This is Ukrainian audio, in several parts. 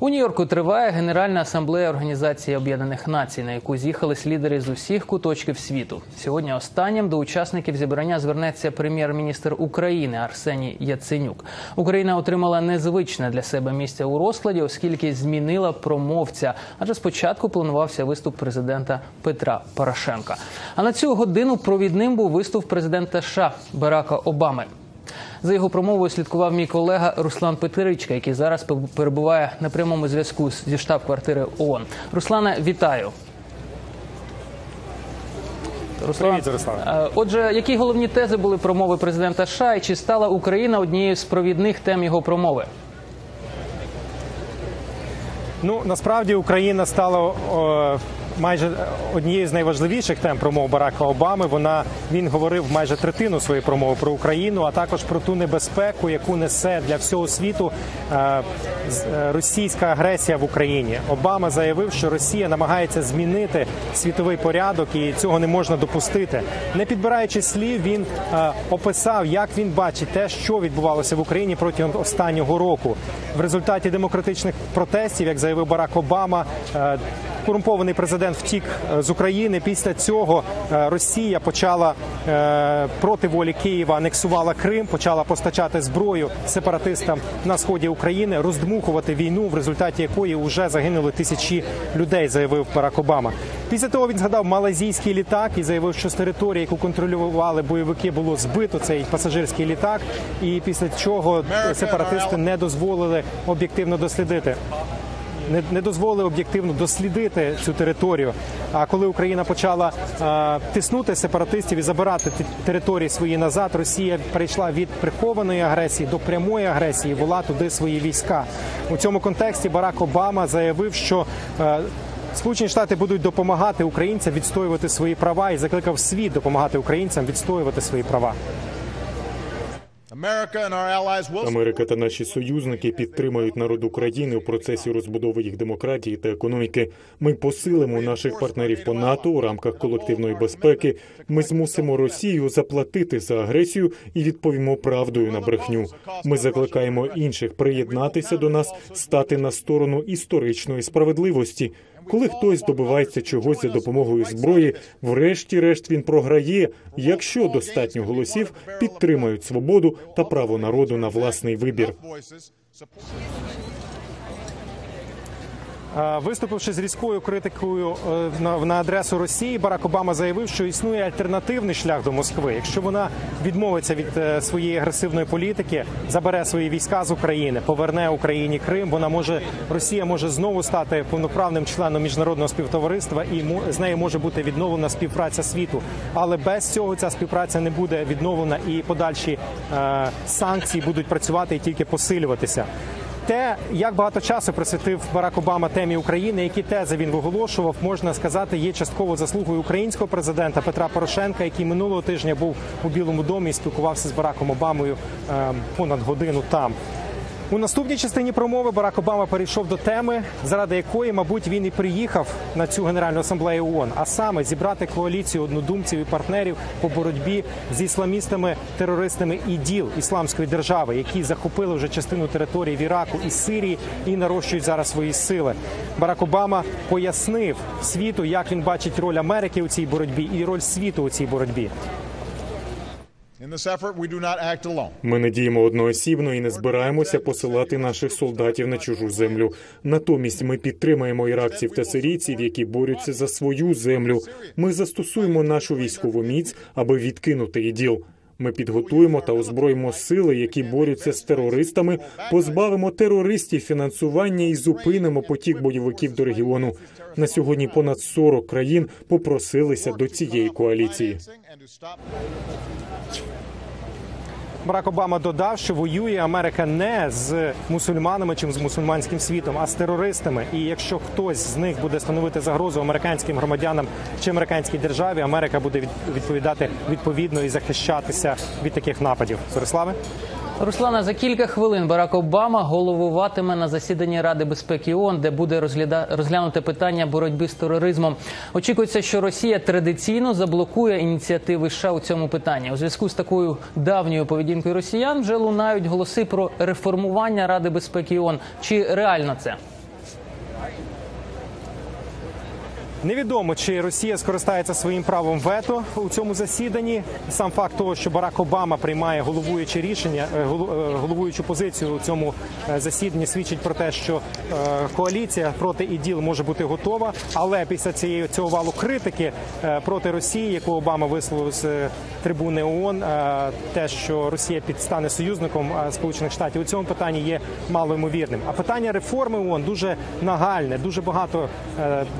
У Нью-Йорку триває Генеральна асамблея Організації Об'єднаних Націй, на яку з'їхались лідери з усіх куточків світу. Сьогодні останнім до учасників зібрання звернеться прем'єр-міністр України Арсеній Яценюк. Україна отримала незвичне для себе місце у розкладі, оскільки змінила промовця. Адже спочатку планувався виступ президента Петра Порошенка. А на цю годину провідним був виступ президента США Барака Обами. За його промовою слідкував мій колега Руслан Петричка, який зараз перебуває на прямому зв'язку зі штаб-квартири ООН. Руслане, вітаю. Руслан, Привіт, Руслан. Е, Отже, які головні тези були промови президента США і чи стала Україна однією з провідних тем його промови? Ну насправді Україна стала о, майже однією з найважливіших тем промов Барака Обами. Вона він говорив майже третину своєї промови про Україну, а також про ту небезпеку, яку несе для всього світу е, російська агресія в Україні. Обама заявив, що Росія намагається змінити світовий порядок, і цього не можна допустити. Не підбираючи слів, він е, описав, як він бачить те, що відбувалося в Україні протягом останнього року. В результаті демократичних протестів, як заявив Барак Обама, е, корумпований президент втік е, з України. Після цього е, Росія почала е, проти волі Києва анексувала Крим, почала постачати зброю сепаратистам на сході України, роздмухувати війну, в результаті якої вже загинули тисячі людей, заявив Барак Обама. Після того він згадав малазійський літак і заявив, що з території, яку контролювали бойовики, було збито цей пасажирський літак. І після чого сепаратисти не дозволили об'єктивно дослідити не, не дозволили об'єктивно дослідити цю територію. А коли Україна почала е, тиснути сепаратистів і забирати території свої назад, Росія перейшла від прихованої агресії до прямої агресії, вела туди свої війська. У цьому контексті Барак Обама заявив, що е, Сполучені Штати будуть допомагати українцям відстоювати свої права і закликав світ допомагати українцям відстоювати свої права. Америка та наші союзники підтримають народ України у процесі розбудови їх демократії та економіки. Ми посилимо наших партнерів по НАТО у рамках колективної безпеки. Ми змусимо Росію заплатити за агресію і відповімо правдою на брехню. Ми закликаємо інших приєднатися до нас, стати на сторону історичної справедливості. Коли хтось добивається чогось за допомогою зброї, врешті-решт він програє, якщо достатньо голосів підтримають свободу та право народу на власний вибір. Виступивши з різкою критикою е, на адресу Росії, Барак Обама заявив, що існує альтернативний шлях до Москви. Якщо вона відмовиться від е, своєї агресивної політики, забере свої війська з України, поверне Україні Крим, вона може Росія може знову стати повноправним членом міжнародного співтовариства, і з нею може бути відновлена співпраця світу. Але без цього ця співпраця не буде відновлена, і подальші е, санкції будуть працювати і тільки посилюватися те, як багато часу присвятив Барак Обама темі України, які тези він виголошував, можна сказати, є частково заслугою українського президента Петра Порошенка, який минулого тижня був у Білому домі і спілкувався з Бараком Обамою ем, понад годину там. У наступній частині промови Барак Обама перейшов до теми, заради якої, мабуть, він і приїхав на цю генеральну асамблею ООН, а саме зібрати коаліцію однодумців і партнерів по боротьбі з ісламістами, терористами іділ ісламської держави, які захопили вже частину території в Іраку і Сирії і нарощують зараз свої сили. Барак Обама пояснив світу, як він бачить роль Америки у цій боротьбі і роль світу у цій боротьбі. Ми не діємо одноосібно і не збираємося посилати наших солдатів на чужу землю. Натомість ми підтримаємо іракців та сирійців, які борються за свою землю. Ми застосуємо нашу військову міць, аби відкинути іділ. Ми підготуємо та озброїмо сили, які борються з терористами, позбавимо терористів фінансування і зупинимо потік бойовиків до регіону. На сьогодні понад 40 країн попросилися до цієї коаліції. Барак Обама додав, що воює Америка не з мусульманами чи з мусульманським світом, а з терористами. І якщо хтось з них буде становити загрозу американським громадянам чи американській державі, Америка буде відповідати відповідно і захищатися від таких нападів. Бориславе? Руслана за кілька хвилин Барак Обама головуватиме на засіданні Ради безпеки ООН, де буде розгляда... розглянути питання боротьби з тероризмом. Очікується, що Росія традиційно заблокує ініціативи США у цьому питанні. У зв'язку з такою давньою поведінкою Росіян вже лунають голоси про реформування Ради безпеки ООН. Чи реально це? Невідомо, чи Росія скористається своїм правом вето у цьому засіданні. Сам факт того, що Барак Обама приймає головуюче рішення, е, е, головуючу позицію у цьому е, засіданні, свідчить про те, що коаліція проти іділ може бути готова. Але після цієї цього валу критики проти Росії, яку Обама висловив з трибуни ООН, те, що Росія підстане союзником Сполучених Штатів у цьому питанні є малоймовірним. А питання реформи ООН дуже нагальне. Дуже багато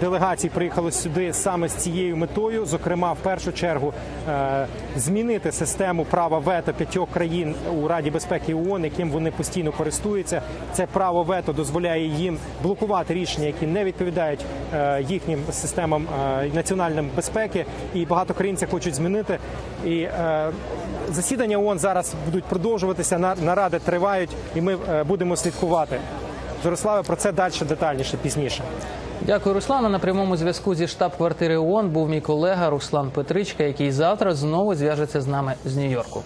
делегацій приїхало сюди саме з цією метою. Зокрема, в першу чергу е, змінити систему права вето п'ятьох країн у Раді безпеки ООН, яким вони постійно користуються. Це право вето дозволяє їм блокувати рішення, які не відповідають е, їхнім системам е, національної безпеки. І багато країн це хочуть змінити. І засідання ООН зараз будуть продовжуватися. на- Наради тривають, і ми будемо слідкувати. Зориславе про це далі детальніше пізніше. Дякую, Руслана. На прямому зв'язку зі штаб-квартири ООН був мій колега Руслан Петричка, який завтра знову зв'яжеться з нами з Нью-Йорку.